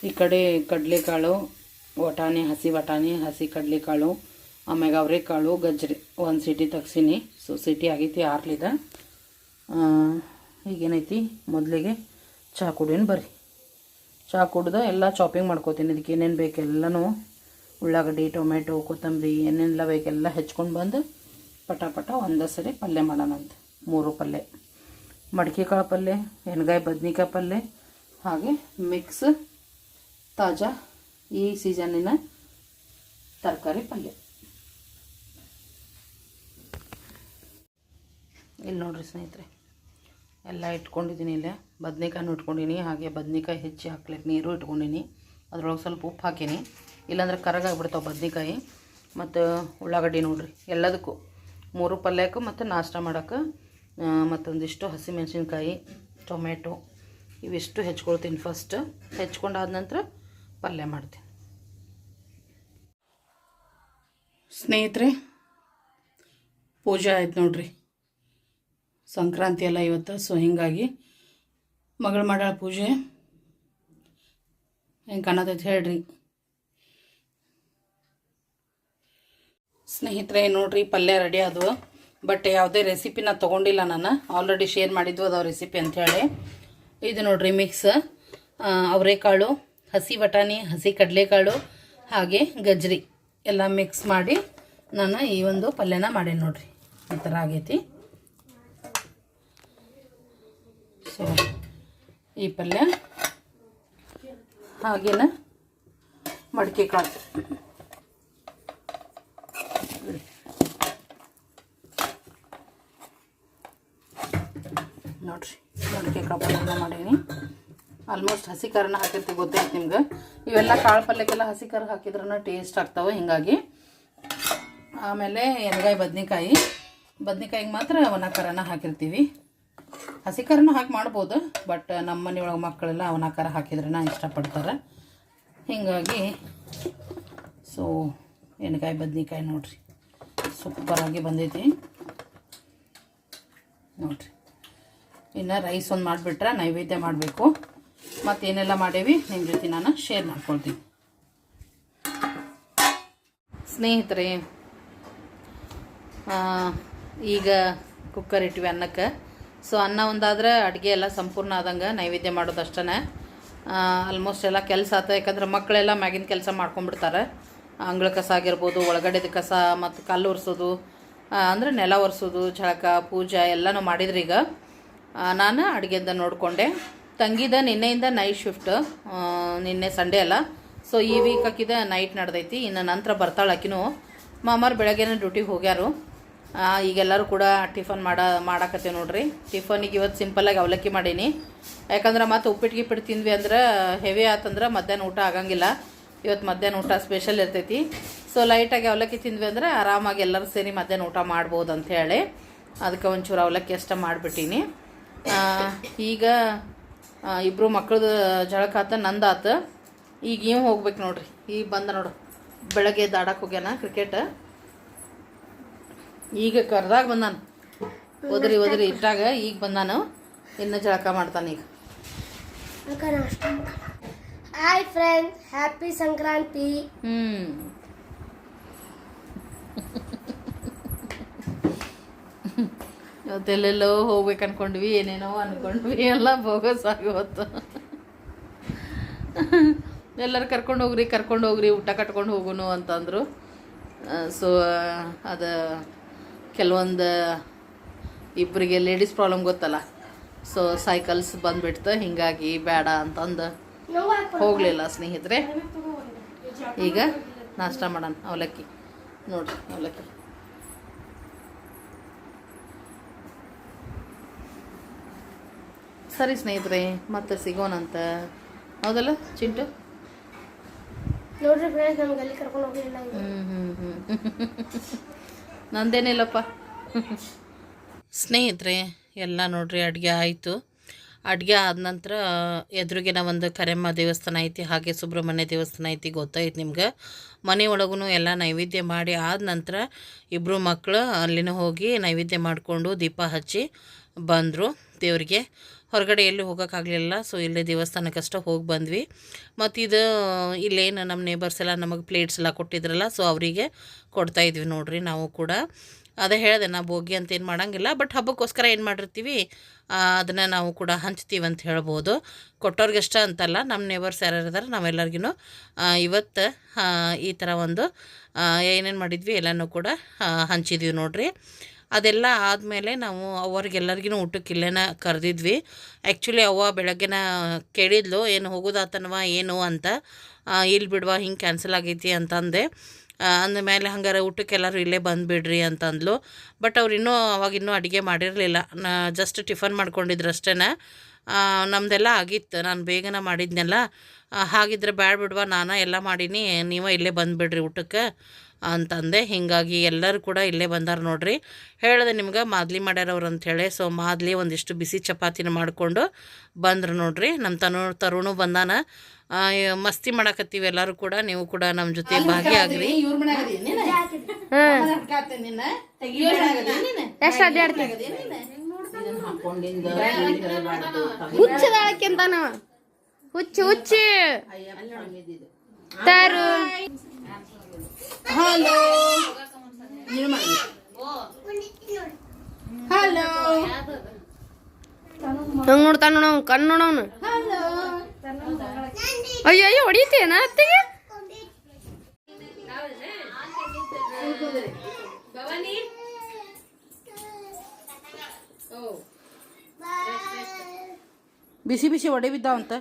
ಈ ಕಡೆ ಕಡಲೆಕಾಳು, ವಟಾಣಿ, ಹಸಿ ವಟಾಣಿ, ಹಸಿ ಕಡಲೆಕಾಳು ಆಮ್ಯಾಗ ಅವರೆಕಾಳು ಗಜ್ರಿ, ಒಂದು ಸಿಟಿ ತಗ್ಸೀನಿ. ಸೊ ಸಿಟಿ ಆಗೈತಿ, ಆರ್ಲಿದ. ಈಗೇನೈತಿ? ಮೊದಲಿಗೆ ಚಹಾ ಕುಡಿಯೋನು ಬರ್ರಿ. ಚಹಾ ಕುಡ್ದು ಎಲ್ಲ ಚಾಪಿಂಗ್ ಮಾಡ್ಕೋತೀನಿ. ಇದಕ್ಕೆ ಏನೇನು ಬೇಕು ಎಲ್ಲನೂ ಉಳ್ಳಾಗಡ್ಡಿ ಟೊಮೆಟೊ ಕೊತ್ತಂಬರಿ, ಏನೇನೆಲ್ಲ ಬೇಕೆಲ್ಲ ಹೆಚ್ಕೊಂಡು ಬಂದು ಪಟ ಪಟ ಒಂದೇ ಸರಿ ಪಲ್ಯ ಮಾಡೋಣಂತ ಮೂರು ಪಲ್ಯ. ಮಡಿಕೆ ಕಾಳು ಪಲ್ಯ, ಎಣ್ಗಾಯಿ, ಬದ್ನಿಕಾಯಿ ಪಲ್ಯ, ಹಾಗೆ ಮಿಕ್ಸ್ ತಾಜಾ ಈ ಸೀಸನ್ನಿನ ತರಕಾರಿ ಪಲ್ಯ. ಇಲ್ಲಿ ನೋಡ್ರಿ ಸ್ನೇಹಿತರೆ, ಎಲ್ಲ ಇಟ್ಕೊಂಡಿದ್ದೀನಿ ಇಲ್ಲೇ. ಬದ್ನೆಕಾಯಿನೂ ಇಟ್ಕೊಂಡಿನಿ ಹಾಗೆ ಬದ್ನೆಕಾಯಿ ಹೆಚ್ಚಿ ಹಾಕ್ಲಿಕ್ಕೆ ನೀರು ಇಟ್ಕೊಂಡಿನಿ. ಅದ್ರೊಳಗೆ ಸ್ವಲ್ಪ ಉಪ್ಪು ಹಾಕೀನಿ. ಇಲ್ಲಾಂದ್ರೆ ಕರಗಾಗ್ಬಿಡ್ತಾವೆ ಬದ್ನೆಕಾಯಿ. ಮತ್ತು ಉಳ್ಳಾಗಡ್ಡಿ ನೋಡ್ರಿ, ಎಲ್ಲದಕ್ಕೂ. ಮೂರು ಪಲ್ಯಕ್ಕೂ ಮತ್ತು ನಾಷ್ಟ ಮಾಡೋಕ್ಕೆ ಮತ್ತೊಂದಿಷ್ಟು ಹಸಿಮೆಣಸಿನ್ಕಾಯಿ, ಟೊಮೆಟೊ, ಇವಿಷ್ಟು ಹೆಚ್ಕೊಳ್ತೀನಿ ಫಸ್ಟ್ ಹೆಚ್ಕೊಂಡಾದ ನಂತರ ಪಲ್ಯ ಮಾಡ್ತೀನಿ. ಸ್ನೇಹಿತರೆ, ಪೂಜೆ ಆಯ್ತು ನೋಡ್ರಿ. ಸಂಕ್ರಾಂತಿ ಎಲ್ಲ ಇವತ್ತು, ಸೊ ಹೀಗಾಗಿ ಮಗಳು ಮಾಡ್ಯಾಳ ಪೂಜೆ. ಹೆಂಗೆ ಕಾಣತೈತೆ ಹೇಳ್ರಿ. ಸ್ನೇಹಿತರೆ, ನೋಡ್ರಿ ಪಲ್ಯ ರೆಡಿ ಆದವು. ಬಟ್ ಯಾವುದೇ ರೆಸಿಪಿನ ತೊಗೊಂಡಿಲ್ಲ ನಾನು. ಆಲ್ರೆಡಿ ಶೇರ್ ಮಾಡಿದ್ವು, ಅದಾವ ರೆಸಿಪಿ ಅಂಥೇಳಿ ಇದು ನೋಡ್ರಿ ಮಿಕ್ಸ್ ಅವರೆಕಾಳು ಹಸಿ ಬಟಾಣಿ, ಹಸಿ ಕಡಲೆಕಾಳು ಹಾಗೆ ಗಜ್ರಿ ಎಲ್ಲ ಮಿಕ್ಸ್ ಮಾಡಿ ನಾನು ಈ ಒಂದು ಪಲ್ಯನ ಮಾಡೇನಿ ನೋಡ್ರಿ. ಈ ಥರ ಆಗೈತಿ. ಸೊ ಈ ಪಲ್ಯ ಹಾಗೇನ ಮಡಿಕೆ ಕಾಳು ನೋಡ್ರಿ, ಮಡಿಕೆ ಕಾಳು ಪಲ್ಯ ಮಾಡೀನಿ. ಆಲ್ಮೋಸ್ಟ್ ಹಸಿ ಖಾರನ ಹಾಕಿರ್ತೀವಿ ಗೊತ್ತೈತೆ ನಿಮ್ಗೆ? ಇವೆಲ್ಲ ಕಾಳು ಪಲ್ಯಕ್ಕೆಲ್ಲ ಹಸಿ ಖಾರ ಹಾಕಿದ್ರೂ ಟೇಸ್ಟ್ ಆಗ್ತಾವೆ, ಹಿಂಗಾಗಿ. ಆಮೇಲೆ ಎಣ್ಗಾಯಿ ಬದ್ನೆಕಾಯಿ. ಬದ್ನೆಕಾಯಿಗೆ ಮಾತ್ರ ಅವನ ಖಾರನ ಹಾಕಿರ್ತೀವಿ. ಹಸಿ ಖಾರನೂ ಹಾಕಿ ಮಾಡ್ಬೋದು ಬಟ್ ನಮ್ಮ ಮನೆಯೊಳಗೆ ಮಕ್ಕಳೆಲ್ಲ ಅವನ ಖಾರ ಹಾಕಿದ್ರನ ಇಷ್ಟಪಡ್ತಾರೆ. ಹೀಗಾಗಿ ಸೊ ಎಣ್ಗಾಯಿ ಬದ್ನೆಕಾಯಿ ನೋಡ್ರಿ. ಸೂಪರಾಗಿ ಬಂದೈತಿ. ನೋಡ್ರಿ. ಇನ್ನು ರೈಸ್ ಒಂದು ಮಾಡಿಬಿಟ್ರೆ ನೈವೇದ್ಯ ಮಾಡಬೇಕು. ಮತ್ತೇನೆಲ್ಲ ಮಾಡೇವಿ ನಿಮ್ಮ ಜೊತೆ ನಾನು ಶೇರ್ ಮಾಡ್ಕೊಳ್ತೀನಿ. ಸ್ನೇಹಿತರೆ ಈಗ ಕುಕ್ಕರ್ ಇಟ್ವಿ ಅನ್ನಕ್ಕೆ. ಸೊ ಅನ್ನ ಒಂದಾದ್ರೆ ಅಡುಗೆ ಎಲ್ಲ ಸಂಪೂರ್ಣ ಆದಂಗೆ ನೈವೇದ್ಯ ಮಾಡೋದು ಅಷ್ಟೇ ಆಲ್ಮೋಸ್ಟ್ ಎಲ್ಲ ಕೆಲಸ ಆತ, ಯಾಕಂದ್ರೆ ಮಕ್ಕಳೆಲ್ಲ ಮ್ಯಾಗಿನ ಕೆಲಸ ಮಾಡ್ಕೊಂಡ್ಬಿಡ್ತಾರೆ. ಅಂಗಳ ಕಸ ಆಗಿರ್ಬೋದು ಒಳಗಡೆದ ಕಸ ಮತ್ತು ಕಲ್ಲು ಒರೆಸೋದು ಅಂದರೆ ನೆಲ ಒರೆಸೋದು ಝಳಕ ಪೂಜಾ ಎಲ್ಲನೂ ಈಗ ನಾನು ಅಡುಗೆದ ನೋಡಿಕೊಂಡೆ. ತಂಗಿದ ನಿನ್ನೆಯಿಂದ ನೈಟ್ ಶಿಫ್ಟ್ ನಿನ್ನೆ ಸಂಡೇ ಅಲ್ಲ. ಸೊ ಈ ವೀಕ್ ಹಾಕಿದ ನೈಟ್ ನಡೆದೈತಿ. ಇನ್ನು ನಂತರ ಬರ್ತಾಳೆ ಆಕಿನೂ. ಮಾಮಾರು ಬೆಳಗ್ಗೆನೇ ಡ್ಯೂಟಿಗೆ ಹೋಗ್ಯಾರು. ಈಗೆಲ್ಲರೂ ಕೂಡ ಟಿಫನ್ ಮಾಡ, ಮಾಡಾಕತ್ತೇವೆ ನೋಡ್ರಿ. ಟಿಫನಿಗೆ ಇವತ್ತು ಸಿಂಪಲ್ಲಾಗಿ ಅವಲಕ್ಕಿ ಮಾಡೀನಿ. ಯಾಕಂದ್ರೆ ಮತ್ತು ಉಪ್ಪಿಟ್ಟು ಗಿಪ್ಪಿಟ್ಟು ತಿಂದ್ವಿ ಅಂದ್ರೆ ಹೆವಿ ಆತಂದ್ರೆ ಮಧ್ಯಾಹ್ನ ಊಟ ಆಗಂಗಿಲ್ಲ. ಇವತ್ತು ಮಧ್ಯಾಹ್ನ ಊಟ ಸ್ಪೆಷಲ್ ಇರ್ತೈತಿ. ಸೊ ಲೈಟಾಗಿ ಅವಲಕ್ಕಿ ತಿಂದ್ವಿ ಅಂದ್ರೆ ಆರಾಮಾಗಿ ಎಲ್ಲರೂ ಸೇರಿ ಮಧ್ಯಾಹ್ನ ಊಟ ಮಾಡ್ಬೋದು ಅಂಥೇಳಿ ಅದಕ್ಕೆ ಒಂಚೂರು ಅವಲಕ್ಕಿ ಅಷ್ಟ ಮಾಡಿಬಿಟ್ಟೀನಿ. ಈಗ ಆ, ಇಬ್ರು ಮಕ್ಳದ್ದು ಜಳಕ ಆತ ನಂದಾತ. ಈಗ ಇವ್ ಹೋಗ್ಬೇಕು ನೋಡ್ರಿ. ಈಗ ಬಂದ ನೋಡು. ಬೆಳಗ್ಗೆ ದಾಡಕ್ಕೆ ಹೋಗ್ಯಾನ ಕ್ರಿಕೆಟ್ ಈಗ ಕರ್ದಾಗ ಬಂದಾನ. ಒದರಿ ಒದರಿ ಇಟ್ಟಾಗ ಈಗ ಬಂದಾನು. ಇನ್ನು ಜಳಕ ಮಾಡ್ತಾನೆ ಈಗ. Hi friends happy Sankranti. ಹ್ಮ್. ಇವತ್ತೆಲ್ಲೆಲ್ಲೋ ಹೋಗ್ಬೇಕು ಅನ್ಕೊಂಡ್ವಿ, ಏನೇನೋ ಅನ್ಕೊಂಡ್ವಿ, ಎಲ್ಲ ಬೋಗಸ್ ಆಗಿವತ್ತು ಎಲ್ಲರೂ ಕರ್ಕೊಂಡು ಹೋಗ್ರಿ ಕರ್ಕೊಂಡು ಹೋಗ್ರಿ, ಊಟ ಕಟ್ಕೊಂಡು ಹೋಗುನು ಅಂತಂದರು. ಸೊ ಅದು ಕೆಲವೊಂದು ಇಬ್ಬರಿಗೆ ಲೇಡೀಸ್ ಪ್ರಾಬ್ಲಮ್ ಗೊತ್ತಲ್ಲ? ಸೊ ಸೈಕಲ್ಸ್ ಬಂದ್ಬಿಡ್ತು, ಹಿಂಗಾಗಿ ಬೇಡ ಅಂತಂದು. ಹೋಗಲಿಲ್ಲ ಸ್ನೇಹಿತರೆ. ಈಗ ನಾಷ್ಟ ಮಾಡೋಣ, ಅವಲಕ್ಕಿ. ನೋಡ್ರಿ, ಅವಲಕ್ಕಿ. ಸರಿ ಸ್ನೇಹಿತರೆ ಮತ್ತೆ ಸಿಗೋಣಂತ ಹೌದಲ್ಲ ಚಿಂಟು? ನೋಡ್ರಿ ಫ್ರೆಂಡ್ಸ್ ನಮ್ಗೆ ಅಲ್ಲಿ ಕರ್ಕೊಂಡು ಹೋಗಿಲ್ಲ. ಹ್ಞೂ ಹ್ಞೂ ಹ್ಞೂ ನಂದೇನಿಲ್ಲಪ್ಪ. ಸ್ನೇಹಿತರೆ ಎಲ್ಲ ನೋಡ್ರಿ ಅಡುಗೆ ಆಯಿತು. ಅಡುಗೆ ಆದ ನಂತರ ಎದುರುಗಿನ ಒಂದು ಕರೆಮ್ಮ ದೇವಸ್ಥಾನ ಐತಿ ಹಾಗೆ ಸುಬ್ರಹ್ಮಣ್ಯ ದೇವಸ್ಥಾನ ಐತಿ ಗೊತ್ತಾಯ್ತು ನಿಮ್ಗೆ. ಮನೆ ಒಳಗೂ ಎಲ್ಲ ನೈವೇದ್ಯ ಮಾಡಿ ಆದ ನಂತರ ಇಬ್ಬರು ಮಕ್ಕಳು ಅಲ್ಲಿನ ಹೋಗಿ ನೈವೇದ್ಯ ಮಾಡಿಕೊಂಡು ದೀಪ ಹಚ್ಚಿ ಬಂದರು ದೇವರಿಗೆ. ಹೊರಗಡೆ ಎಲ್ಲೂ ಹೋಗೋಕ್ಕಾಗಲಿಲ್ಲ. ಸೊ ಇಲ್ಲೇ ದೇವಸ್ಥಾನಕ್ಕಷ್ಟೇ ಹೋಗಿ ಬಂದ್ವಿ. ಮತ್ತು ಇದು, ಇಲ್ಲೇನು ನಮ್ಮ ನೇಬರ್ಸ್ ಎಲ್ಲ ನಮಗೆ ಪ್ಲೇಟ್ಸ್ ಎಲ್ಲ ಕೊಟ್ಟಿದ್ರಲ್ಲ ಸೊ ಅವರಿಗೆ ಕೊಡ್ತಾ ಇದ್ವಿ ನೋಡ್ರಿ ನಾವು ಕೂಡ. ಅದೇ ಹೇಳಿದೆ ನಾವು ಭೋಗಿ ಅಂತ ಏನು ಮಾಡೋಂಗಿಲ್ಲ ಬಟ್ ಹಬ್ಬಕ್ಕೋಸ್ಕರ ಏನು ಮಾಡಿರ್ತೀವಿ ಅದನ್ನು ನಾವು ಕೂಡ ಹಂಚ್ತೀವಿ ಅಂತ ಹೇಳ್ಬೋದು. ಕೊಟ್ಟೋರ್ಗೆಷ್ಟ ಅಂತಲ್ಲ, ನಮ್ಮ ನೇಬರ್ಸ್ ಯಾರ್ಯಾರು ಇದ್ದಾರೆ ನಾವೆಲ್ಲರಿಗೂ ಇವತ್ತು ಈ ಥರ ಒಂದು ಏನೇನು ಮಾಡಿದ್ವಿ ಎಲ್ಲನೂ ಕೂಡ ಹಂಚಿದ್ವಿ ನೋಡ್ರಿ. ಅದೆಲ್ಲ ಆದಮೇಲೆ ನಾವು ಅವ್ರಿಗೆಲ್ಲರಿಗೂ ಊಟಕ್ಕೆ ಇಲ್ಲೇನ ಕರೆದಿದ್ವಿ. ಆ್ಯಕ್ಚುಲಿ ಅವ್ವ ಬೆಳಗ್ಗೆನ ಕೇಳಿದ್ಲು, ಏನು ಹೋಗೋದಾತನವ, ಏನು ಅಂತ? ಇಲ್ಲಿ ಬಿಡುವ, ಹಿಂಗೆ ಕ್ಯಾನ್ಸಲ್ ಆಗೈತಿ ಅಂತಂದೆ. ಅಂದಮೇಲೆ ಹಂಗಾರೆ ಊಟಕ್ಕೆ ಎಲ್ಲರೂ ಇಲ್ಲೇ ಬಂದುಬಿಡ್ರಿ ಅಂತಂದ್ಲು. ಬಟ್ ಅವ್ರು ಇನ್ನೂ ಅವಾಗಿನ್ನೂ ಅಡುಗೆ ಮಾಡಿರಲಿಲ್ಲ. ನಾ ಜಸ್ಟ್ ಟಿಫನ್ ಮಾಡ್ಕೊಂಡಿದ್ರು ಅಷ್ಟೇ ನಮ್ಮದೆಲ್ಲ ಆಗಿತ್ತು. ನಾನು ಬೇಗನೆ ಮಾಡಿದ್ನೆಲ್ಲ. ಹಾಗಿದ್ರೆ ಬ್ಯಾಡ ಬಿಡುವ ನಾನು ಎಲ್ಲ ಮಾಡೀನಿ ನೀವು ಇಲ್ಲೇ ಬಂದುಬಿಡ್ರಿ ಊಟಕ್ಕೆ ಅಂತಂದೆ. ಹೀಗಾಗಿ ಎಲ್ಲರೂ ಕೂಡ ಇಲ್ಲೇ ಬಂದಾರ ನೋಡ್ರಿ. ಹೇಳಿದೆ ನಿಮ್ಗೆ ಮಾದ್ಲಿ ಮಾಡ್ಯಾರವ್ರು ಅಂಥೇಳಿ ಸೊ ಮಾದ್ಲಿ ಒಂದಿಷ್ಟು ಬಿಸಿ ಚಪಾತಿನ ಮಾಡಿಕೊಂಡು ಬಂದ್ರು ನೋಡ್ರಿ. ನಮ್ಮ ತನು ತರುಣು ಬಂದಾನ. ಮಸ್ತಿ ಮಾಡಕತ್ತೀವಿ ಎಲ್ಲರೂ ಕೂಡ. ನೀವು ಕೂಡ ನಮ್ಮ ಜೊತೆ ಭಾಗಿಯಾಗ್ರಿ ಎಷ್ಟ್ ನಾವು ಹುಚ್ಚು ಹುಚ್ಚು ತರು. ಹಲೋ. ಹಂಗ ನೋಡ್ತಾನ ನೋಡವ್ ಕಣ್ಣು ನೋಡವ್ನು ಅಯ್ಯೋ ಅಯ್ಯೋ ಹೊಡಿತೀಯನ ಅತ್ತಿಗೆ? ಬಿಸಿ ಬಿಸಿ ಒಡೆ ಬಿದ್ದಾವಂತ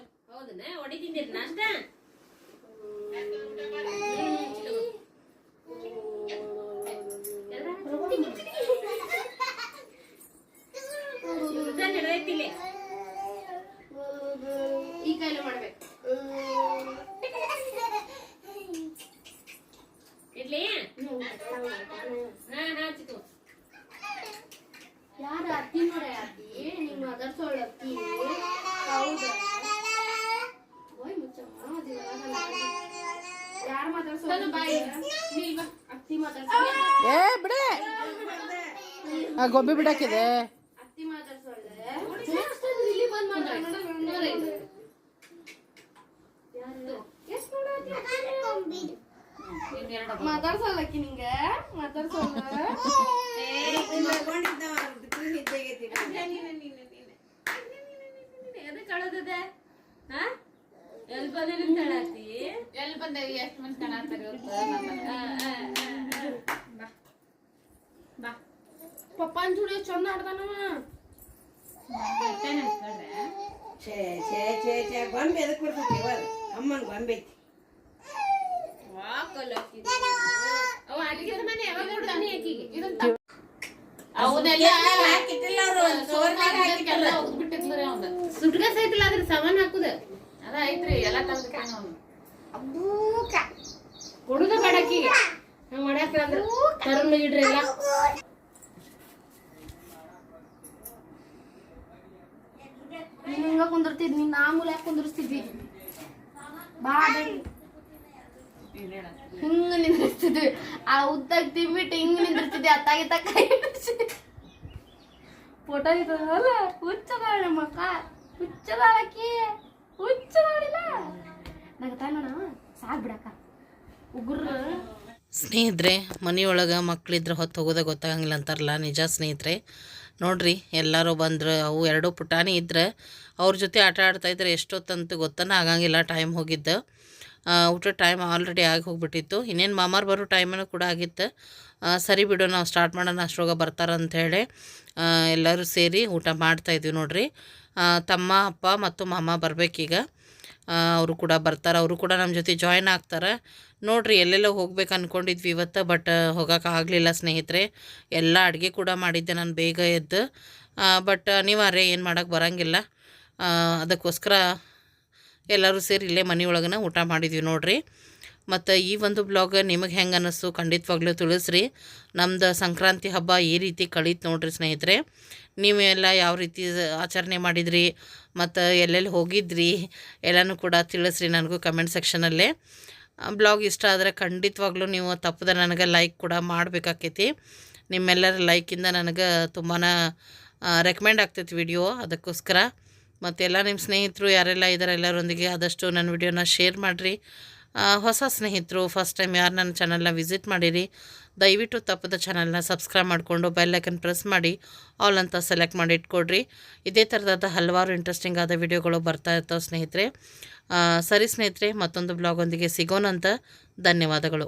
ಯಾರು ಮಾತಾಡ್ಸೋದು ಬಾಯಿ ಬಿಡಕ್ಕಿದೆ ಬಾ, ಅತ್ತಿ ಮಾತಾಡ್ಸಲ್ಲ ಏ ಕಳೆದಿದೆ ಆ ಗೊಂಬೆ ಬಿಡಾಕಿದೆ ಅತ್ತಿ ಮಾತಾಡ್ಸೋಳ ಇಲ್ಲಿ ಬಂದ್ ಮಾತಾಡ್ಸೋಲಕ್ಕಿ ನಿಂಗೆ ಮಾತಾಡ್ಸೋಲ್ಲ ಪಪ್ಪಾನ್ ಜೋಡಿ ಚಂದ ಆಡ್ತಾನವ ಛೇ ಛೇ ಛೇ ಛೇ ಗೊಂಬೆ ಎದಕ್ಕೆ ಕೊಡ್ತೈತಿ ಇವಾಗ? ಅಮ್ಮನ ಗೊಂಬೆ ಐತಿ. ಹಾಕಿಟ್ಟಿಲ್ಲ ಅವ್ರು ಸೋರ್ನಾಗ ಹಾಕಿಟ್ಟಿಲ್ಲ. ಸುಟ್ಗಾಸ್ ಐತಿಲ್ಲ ಅದ್ರ ಸಾಮಾನ್ ಹಾಕುದ. ಅದ ಐತ್ರಿ ಎಲ್ಲ ತಂದ ಕೊಡುದ ಬೇಡಕ್ಕಿಗೆ ಹಂಗ ಮಾಡ್ಯಾಕ ಅಂದ್ರೆ ತರುಣ ಇಡ್ರಿ ಎಲ್ಲ. ನೀನ್ ಹಿಂಗ ಕುಂದಿರ್ತಿದ್ ನೀನ್ ನಾಮೂಲ ಯಾಕೆ ಕುಂದಿರ್ಸ್ತಿದ್ವಿ ಬಾ ಬೇಡಿ ಹಿಂಗ ನಿಂದಿರ್ತಿದ್ವಿ ಆ ಉದ್ದಾಗ ತಿನ್ಬಿಟ್ಟು ಹಿಂಗ ನಿಂದಿರ್ತಿದ್ವಿ ಅತ್ತಾಗಿತ್ತ ಕೈ ಫೋಟೋ ಇದ್ದಲ್ಲ ಹುಚ್ಚದಾಳ ಮಕ್ಕ ಸ್ನೇಹಿತರೆ, ಮನೆಯೊಳಗೆ ಮಕ್ಳಿದ್ರೆ ಹೊತ್ತು ಹೋಗೋದೇ ಗೊತ್ತಾಗಂಗಿಲ್ಲ ಅಂತಾರಲ್ಲ, ನಿಜ ಸ್ನೇಹಿತರೆ. ನೋಡ್ರಿ, ಎಲ್ಲರೂ ಬಂದ್ರೆ, ಅವು ಎರಡು ಪುಟಾಣಿ ಇದ್ರೆ, ಅವ್ರ ಜೊತೆ ಆಟ ಆಡ್ತಾ ಇದ್ರೆ ಎಷ್ಟೊತ್ತಂತ ಗೊತ್ತನ ಆಗಂಗಿಲ್ಲ ಟೈಮ್ ಹೋಗಿದ್ದು. ಊಟ ಟೈಮ್ ಆಲ್ರೆಡಿ ಆಗಿ ಹೋಗ್ಬಿಟ್ಟಿತ್ತು. ಇನ್ನೇನು ಮಾಮಾರ್ ಬರೋ ಟೈಮನ್ನು ಕೂಡ ಆಗಿತ್ತು. ಸರಿ ಬಿಡು, ನಾವು ಸ್ಟಾರ್ಟ್ ಮಾಡೋಣ ಅಷ್ಟರೊಳಗೆ ಬರ್ತಾರಂಥೇಳಿ ಎಲ್ಲರೂ ಸೇರಿ ಊಟ ಮಾಡ್ತಾಯಿದ್ವಿ ನೋಡ್ರಿ. ತಮ್ಮ, ಅಪ್ಪ ಮತ್ತು ಮಾಮ ಬರಬೇಕೀಗ. ಅವರು ಕೂಡ ಬರ್ತಾರೆ. ಅವರು ಕೂಡ ನಮ್ಮ ಜೊತೆ ಜಾಯ್ನ್ ಆಗ್ತಾರೆ. ನೋಡ್ರಿ, ಎಲ್ಲೆಲ್ಲೋ ಹೋಗ್ಬೇಕು ಅಂದ್ಕೊಂಡಿದ್ವಿ ಇವತ್ತು ಬಟ್ ಹೋಗೋಕೆ ಆಗಲಿಲ್ಲ ಸ್ನೇಹಿತರೆ. ಎಲ್ಲ ಅಡುಗೆ ಕೂಡ ಮಾಡಿದ್ದೆ ನಾನು ಬೇಗ ಎದ್ದು. ಬಟ್ ಅನಿವಾರ್ಯ ಏನು ಮಾಡೋಕ್ಕೆ ಬರೋಂಗಿಲ್ಲ. ಅದಕ್ಕೋಸ್ಕರ ಎಲ್ಲರೂ ಸೇರಿ ಇಲ್ಲೇ ಮನೆಯೊಳಗನ ಊಟ ಮಾಡಿದ್ವಿ ನೋಡ್ರಿ. ಮತ್ತು ಈ ಒಂದು ಬ್ಲಾಗ್ ನಿಮಗೆ ಹೆಂಗೆ ಅನ್ನಿಸ್ತು ಖಂಡಿತವಾಗ್ಲೂ ತಿಳಿಸ್ರಿ. ನಮ್ದು ಸಂಕ್ರಾಂತಿ ಹಬ್ಬ ಈ ರೀತಿ ಕಳೀತು ನೋಡ್ರಿ ಸ್ನೇಹಿತರೆ. ನೀವೆಲ್ಲ ಯಾವ ರೀತಿ ಆಚರಣೆ ಮಾಡಿದ್ರಿ, ಮತ್ತು ಎಲ್ಲೆಲ್ಲಿ ಹೋಗಿದ್ರಿ, ಎಲ್ಲನೂ ಕೂಡ ತಿಳಿಸ್ರಿ ನನಗೂ ಕಮೆಂಟ್ ಸೆಕ್ಷನಲ್ಲೇ ಬ್ಲಾಗ್ ಇಷ್ಟ ಆದರೆ ಖಂಡಿತವಾಗ್ಲೂ ನೀವು ತಪ್ಪದೆ ನನಗೆ ಲೈಕ್ ಕೂಡ ಮಾಡಬೇಕಾಕೈತಿ. ನಿಮ್ಮೆಲ್ಲರ ಲೈಕಿಂದ ನನಗೆ ತುಂಬಾ ರೆಕಮೆಂಡ್ ಆಗ್ತೈತಿ ವಿಡಿಯೋ ಅದಕ್ಕೋಸ್ಕರ. ಮತ್ತೆಲ್ಲ ನಿಮ್ಮ ಸ್ನೇಹಿತರು ಯಾರೆಲ್ಲ ಇದ್ದಾರೆ ಎಲ್ಲರೊಂದಿಗೆ ಆದಷ್ಟು ನನ್ನ ವಿಡಿಯೋನ ಶೇರ್ ಮಾಡಿರಿ. ಹೊಸ ಸ್ನೇಹಿತರು ಫಸ್ಟ್ ಟೈಮ್ ಯಾರು ನನ್ನ ಚಾನಲ್ನ ವಿಸಿಟ್ ಮಾಡಿರಿ, ದಯವಿಟ್ಟು ತಪ್ಪದ ಚಾನಲ್ನ ಸಬ್ಸ್ಕ್ರೈಬ್ ಮಾಡಿಕೊಂಡು ಬೆಲ್ಲೈಕನ್ ಪ್ರೆಸ್ ಮಾಡಿ ಆಲ್ ಅಂತ ಸೆಲೆಕ್ಟ್ ಮಾಡಿ ಇಟ್ಕೊಡ್ರಿ. ಇದೇ ಥರದಾದ ಹಲವಾರು ಇಂಟ್ರೆಸ್ಟಿಂಗ್ ಆದ ವಿಡಿಯೋಗಳು ಬರ್ತಾ ಇರ್ತಾವೆ ಸ್ನೇಹಿತರೆ. ಸರಿ ಸ್ನೇಹಿತರೆ, ಮತ್ತೊಂದು ಬ್ಲಾಗೊಂದಿಗೆ ಸಿಗೋಣಂತ ಧನ್ಯವಾದಗಳು.